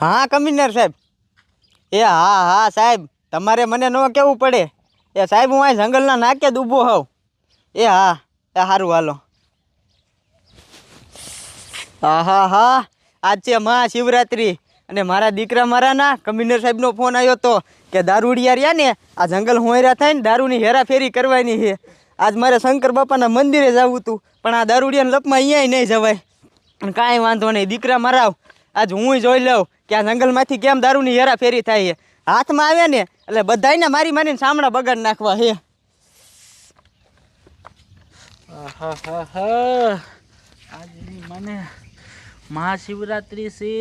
હા, કમિશનર સાહેબ. એ હા હા, સાહેબ. તમારે મને ન કહેવું પડે. એ સાહેબ, હું અહીં જંગલના નાકે જ ઊભો હોઉં. એ હા, એ સારું હાલો. હા હા. હા આજ છે મહાશિવરાત્રિ. અને મારા દીકરા મારાના કમિશનર સાહેબનો ફોન આવ્યો હતો કે દારૂડિયા રહ્યા ને, આ જંગલ હોયરા થાય ને, દારૂની હેરાફેરી કરવાની છે. આજ મારે શંકર બાપાના મંદિરે જવું હતું પણ આ દારૂડિયાના લપમાં અહીંયા નહીં જવાય. કાંઈ વાંધો નહીં, દીકરા મારા આજ હું જોઈ લઉં કે આ જંગલમાંથી કેમ દારૂની હેરાફેરી થાય છે. હાથમાં આવે ને, એટલે બધાયને મારી મારીને સામણા બગાડ નાખવા હે. આજની મને મહાશિવરાત્રિ છે.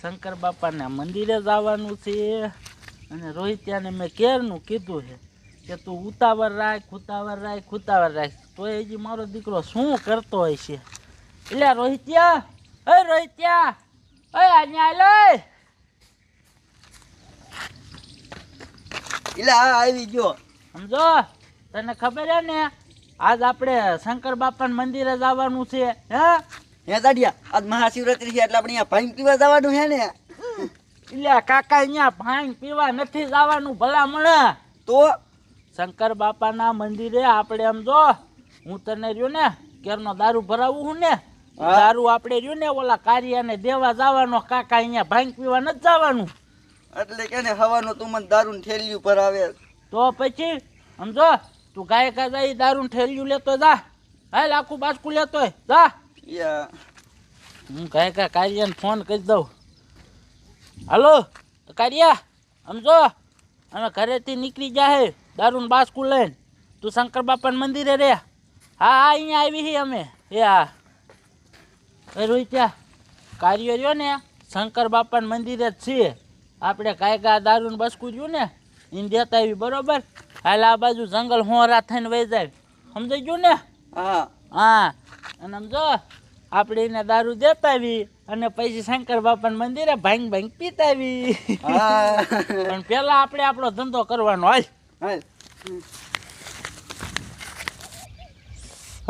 શંકર બાપાના મંદિરે જવાનું છે. અને રોહિત્યાને મેં કેરનું કીધું છે કે તું ઉતાવળ રાખ ઉતાવળ રાખ ઉતાવળ રાખ. તો હજી મારો દીકરો શું કરતો હોય છે? એટલે રોહિત્યા, હે રોહિત્યા! અય અહીંયા લઈ એટલે હા આવી ગયો સમજો તને ખબર હે ને આજ આપણે શંકર બાપાના મંદિરે જવાનું છે હે? હે દાડિયા આજ મહાશિવરાત્રી છે એટલે આપણે અહીંયા ભાઈ પીવા જવાનું છે ને? એટલે કાકા અહીંયા ભાંગ પીવા નથી જવાનું મળે. તો? શંકર બાપાના મંદિરે આપણે એમ જો હું તને રહ્યો ને કેરનો દારૂ ભરાવું હું ને? હા. દારૂ આપણે રહ્યું ને ઓલા કાર્યાને દેવા જવાનો કાકા અહીંયા ભાંગ પીવા નથી જવાનું. એટલે કે ને હવાનું તું મને દારૂ ઠેલ્યું પર આવે. તો પછી સમજો તું ગાય કા જાય દારૂ ઠેલ્યું લેતો જા. હાલ આખું બાજકું લેતો જા. યા. હું ગાય કા કાર્યાને ફોન કરી દઉં. હાલો કાર્યા સમજો અમે ઘરેથી નીકળી જાય દારૂન બાસકું લઈને. તું શંકર બાપાના મંદિરે રે. હા હા અહીંયા આવી હી અમે. એ હા. એ રોહિત્યા કાર્ય રહ્યો ને શંકર બાપાના મંદિરે જ છીએ. આપણે કાંઈ કાંઈ દારૂન બસકું જોયું ને એને દેતા આવી બરોબર? હાલ આ બાજુ જંગલ હોરા થઈને વહી જાય. સમજાઈ ગયું ને? હા. હા. અને સમજો આપણે એને દારૂ દેતા આવી અને પછી શંકર બાપાના મંદિરે ભાંગ ભાંગ પીતા આવી. હા. પણ પેલા આપણે આપણો ધંધો કરવાનો હોય હાલ.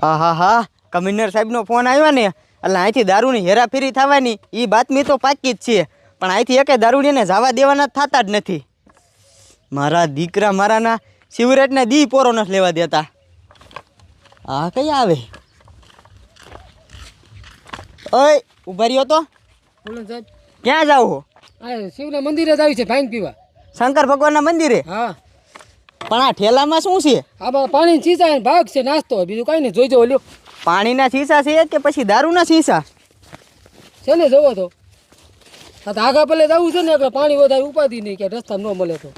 હા હા હા કમિશનર સાહેબનો ફોન આવ્યો ને. એટલે અહીંથી દારૂની હેરાફેરી થવાની એ બાતમી તો પાકી જ છે. પણ અહીંથી એકે દારૂડીને જવા દેવાના થતા જ નથી. મારા દીકરા મારાના સિવરેટને દી પોરો નથી લેવા દેતા. હા કઈ આવે? ઓય ઊભા રહ્યો તો. ક્યાં જાવ શિવના મંદિરે જ આવી છે ભાંગ પીવા. શંકર ભગવાનના મંદિરે? હા. પણ આ ઠેલામાં શું છે? આમાં પાણી ભાગ છે નાસ્તો બીજું કઈ નહીં. જોઈજો ઓલ્યો પાણીના શીશા છે કે પછી દારૂના શીશા? છે ને જોવો તો. આગળ આગા પલે જવું છે ને એટલે પાણી વધારે ઉપાધી નહીં કે રસ્તા ન મળે તો.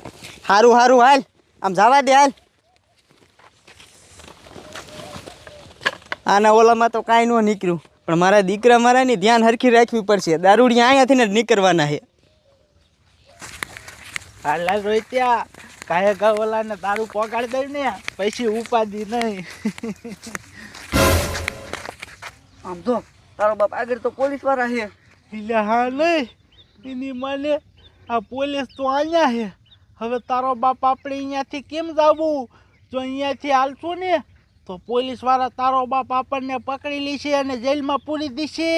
સારું સારું હાલ. આમ જવા દે હાલ. આના ઓલામાં તો કાંઈ ન નીકળ્યું. પણ મારા દીકરા મારાની ધ્યાન હરખી રાખવી પડશે. દારૂડી અહીંયાથી ને જ નીકળવાના છે. હાલ રોહિત્યા. કાંઈ ગા ઓલાને દારૂ પોગાડી દઈ ને પછી ઉપાધી નહીં. આમ તો તારો બાપ આગળ તો પોલીસવાળા છે. એટલે હા નહીં એની મને આ પોલીસ તો અહીંયા છે. હવે તારો બાપ આપણે અહીંયાથી કેમ જવું? જો અહીંયાથી હાલશું ને તો પોલીસવાળા તારો બાપ આપણને પકડી લેશે અને જેલમાં પૂરી દેશે.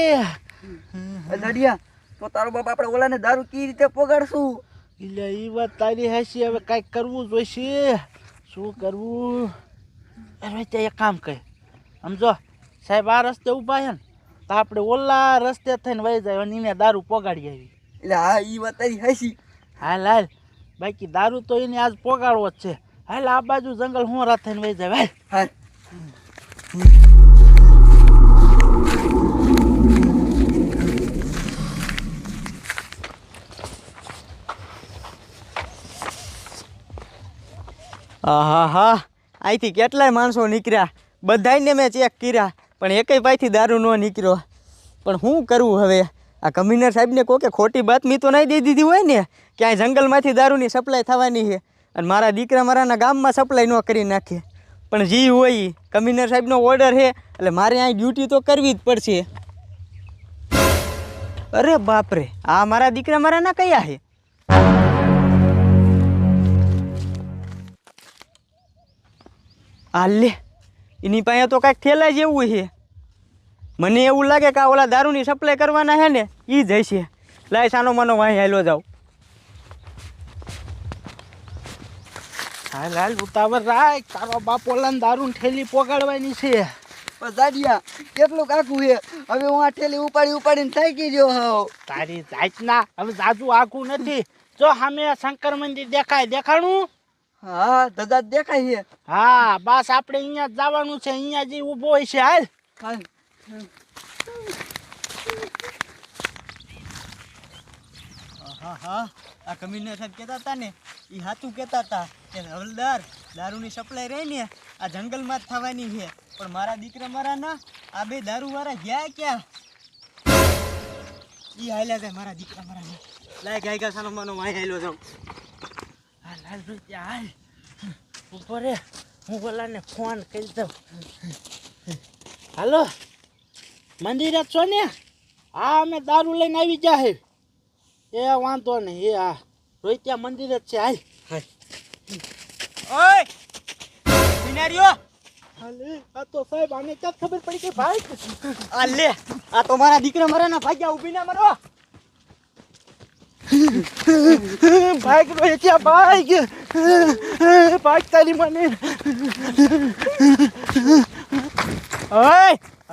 દાડિયા તો તારો બાપ આપણે ઓલાને દારૂ કઈ રીતે પોગાડશું? એટલે એ વાત તારી હશે હવે કાંઈક કરવું જોઈશે. શું કરવું? અરે ત્યાં એક કામ કહે સમજો સાહેબ આ રસ્તે ઊભા છે ને તો આપણે ઓલા રસ્તે થઈને વહી જાય અને એને દારૂ પોગાડી આવી. એટલે હા એ વાત તારી હસી હાલ હાલ. બાકી દારૂ તો એને આજ પોગાડવો જ છે. હાલ આ બાજુ જંગલ હું રાત થઈને વહી જાય હાલ. હા હા હા અહીંથી કેટલાય માણસો નીકળ્યા. બધાયને મેં ચેક કર્યા. પણ એકેય પાસેથી દારૂ ન નીકળ્યો. પણ શું કરવું હવે? આ કમિશનર સાહેબને કહો કે ખોટી બાતમી તો નહીં દઈ દીધી હોય ને? કે અહીં જંગલમાંથી દારૂની સપ્લાય થવાની છે અને મારા દીકરા મારાના ગામમાં સપ્લાય ન કરી નાખે. પણ જી હોય ઈ, કમિશનર સાહેબનો ઓર્ડર છે એટલે મારે અહીં ડ્યુટી તો કરવી જ પડશે. અરે બાપરે આ મારા દીકરા મારાના કયા છે? આ લે એની પાસે તો કાંઈક થેલા જેવું છે. મને એવું લાગે કે આ ઓલા દારૂની સપ્લાય કરવાના છે ને એ જ હશે. લાય સાનો મનો વાંહી હાલો જાઉં. હાલ હાલ ઉતાવળ રાખ. તારો બાપ ઓલાને દારૂ ઠેલી પોગાડવાની છે. પણ દાડિયા કેટલું કાકું છે? હવે હું આ ઠેલી ઉપાડી ઉપાડીને થાકી ગયો હાવ તારી જાતના હવે જાજુ આખું નથી. જો સામે શંકર મંદિર દેખાય દેખાણું? હા દાદા દેખાય છે. હા બસ આપણે અહીંયા જ જવાનું છે અહીંયા જે ઊભો હોય છે હાલ. હાલ. હા હા. આ કમિશનર સાહેબ કહેતા હતા ને એ સાચું કહેતા હતા કે હવલદાર દારૂની સપ્લાય રહી ને આ જંગલમાં જ થવાની છે. પણ મારા દીકરા મારા ના આ બે દારૂવાળા ગયા ક્યાં? એ હાલ્યા જાય મારા દીકરા મારા લાયક લાય ગાય ગા સાનો માનો વાય હાલ્યો જાઉં. હાલ હાલ ભાઈ હાલ. ઊભો રે. હું ઓલાને ફોન કરી દઉં. હાલો. મંદિરે જ છો ને? હા અમે દારૂ લઈને આવી જાહે એ વાંધો નહીં. એ હા રોહિત્યા મંદિરે જ છે. હાલ. ઓય! બિનારીઓ હાલે આ તો સાહેબ આને ક્યાં ખબર પડી કે ભાઈ? આ લે આ તો મારા દીકરા મારા ના ભાગ્યા ઊભી ના મરો. ભાગ રોહિત્યા ભાગ. ભાગ તારી મને.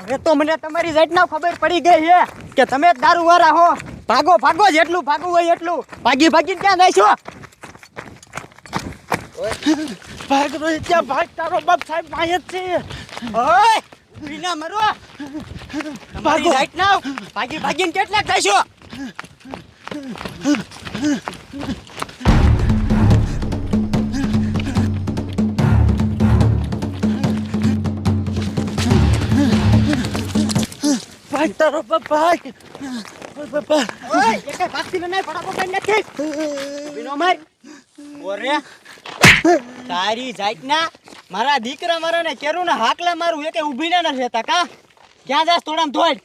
હવે તો મને તમારી જાતના ખબર પડી ગઈ છે કે તમે જ દારૂવાળા હો. ભાગો ભાગો જેટલું ભાગવું હોય એટલું. ભાગી ભાગી ક્યાં જાય છો? ભાગ ત્યાં ભાગ તારો બાપ સાહેબ માય જ છે. ઓય વિના ના મરો. ભાગો. ભાગી ભાગીને કેટલાક થાય ભાગ તારો ભાઈ. બાપા ઓય એકે ભાગતી કઈ નથી. ઊભી માર ઓરે તારી જાતના મારા દીકરા મારા ને કેરું ને હાકલા મારું એકે ઊભી ના રહેતા કા? ક્યાં જાસ થોડામ ધોડ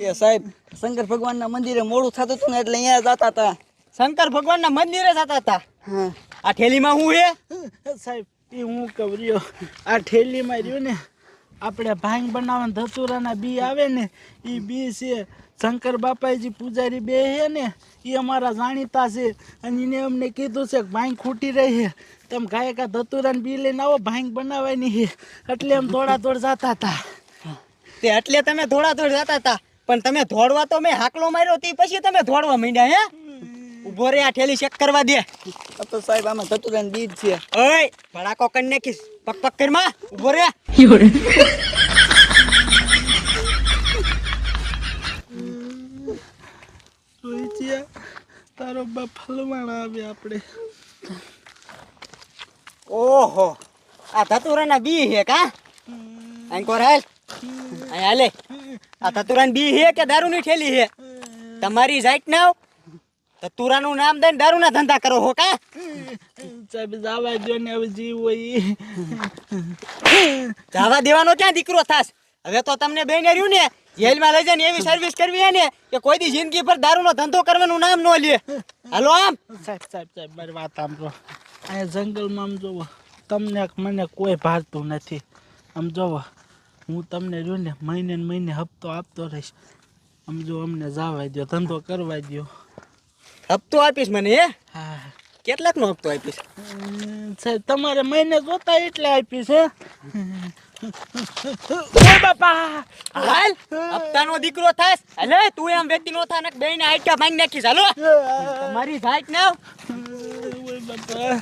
એ સાહેબ શંકર ભગવાનના મંદિરે મોડું થતું હતું ને એટલે અહીંયા જતા હતા. શંકર ભગવાનના મંદિરે જતા હતા? હા. આ થેલીમાં હું હે? સાહેબ એ હું કવર્યો આ ઠેલીમાં રહ્યું ને આપણે ભાંગ બનાવવાના ધતુરાના બી આવે ને એ બી છે. શંકર બાપાજી પૂજારી બે છે ને એ અમારા જાણીતા છે. અને એને અમને કીધું છે કે ભાંગ ખૂટી રહી છે. તમે ગાયકા ધતુરાને બી લઈને આવો ભાંગ બનાવવાની છે. એટલે એમ દોડા દોડ જતા હતા. તે એટલે તમે થોડા થોડ જતા હતા? પણ તમે ધોડવા તો મેં હાકલો માર્યો તે પછી તમે ધોડવા માંડ્યા હે? ઊભો રે આ ઠેલી ચેક કરવા દે. તો સાહેબ આમાં ધતુરાની બીજ છે. ઓય ભડાકો કરી નાખીશ. પક પક કરી માં. ઊભો રે. તારો બાપ હલવાણ આવે આપણે. ઓહો આ ધતુરાના બી હે કા? અહીં કોર હાલ. હાલે. આ ધતુરાની બી હે કે દારૂની ઠેલી હે? તમારી જાત ના ધતુરાનું નામ દઈને દારૂના ધંધા કરો હો કા? સાહેબ જવા દો ને હવે જીવ હોય. જવા દેવાનો ક્યાં દીકરો થાસ હવે તો તમને બેને રહ્યું ને જેલમાં લઈ જાય ને એવી સર્વિસ કરવી હે ને કે કોઈ દી જિંદગી પર દારૂનો ધંધો કરવાનું નામ ન લે. હાલો આમ. સાહેબ સાહેબ સાહેબ મારી વાત સાંભળો. અહીંયા જંગલમાં આમ જોવો તમને મને કોઈ ભાગતું નથી. આમ જોવો. હું તમને જો ને મહિને મહિને હપ્તો આપતો રહીશ. આમ જો અમને જવા દો ધંધો કરવા દો હપ્તો આપીશ મને હે? હા. કેટલાક નો હપ્તો આપીશ? સાહેબ તમારે મહિને જોતા એટલે આપીશ હે? ઓય બાપા! હાલ હપ્તાનો દીકરો થાસ હાલે તું એમ વ્યક્તિ નો થા ને બેને આઈટા માંગ નાખીશ હાલો. તમારી જાત ના ઓય બાપા.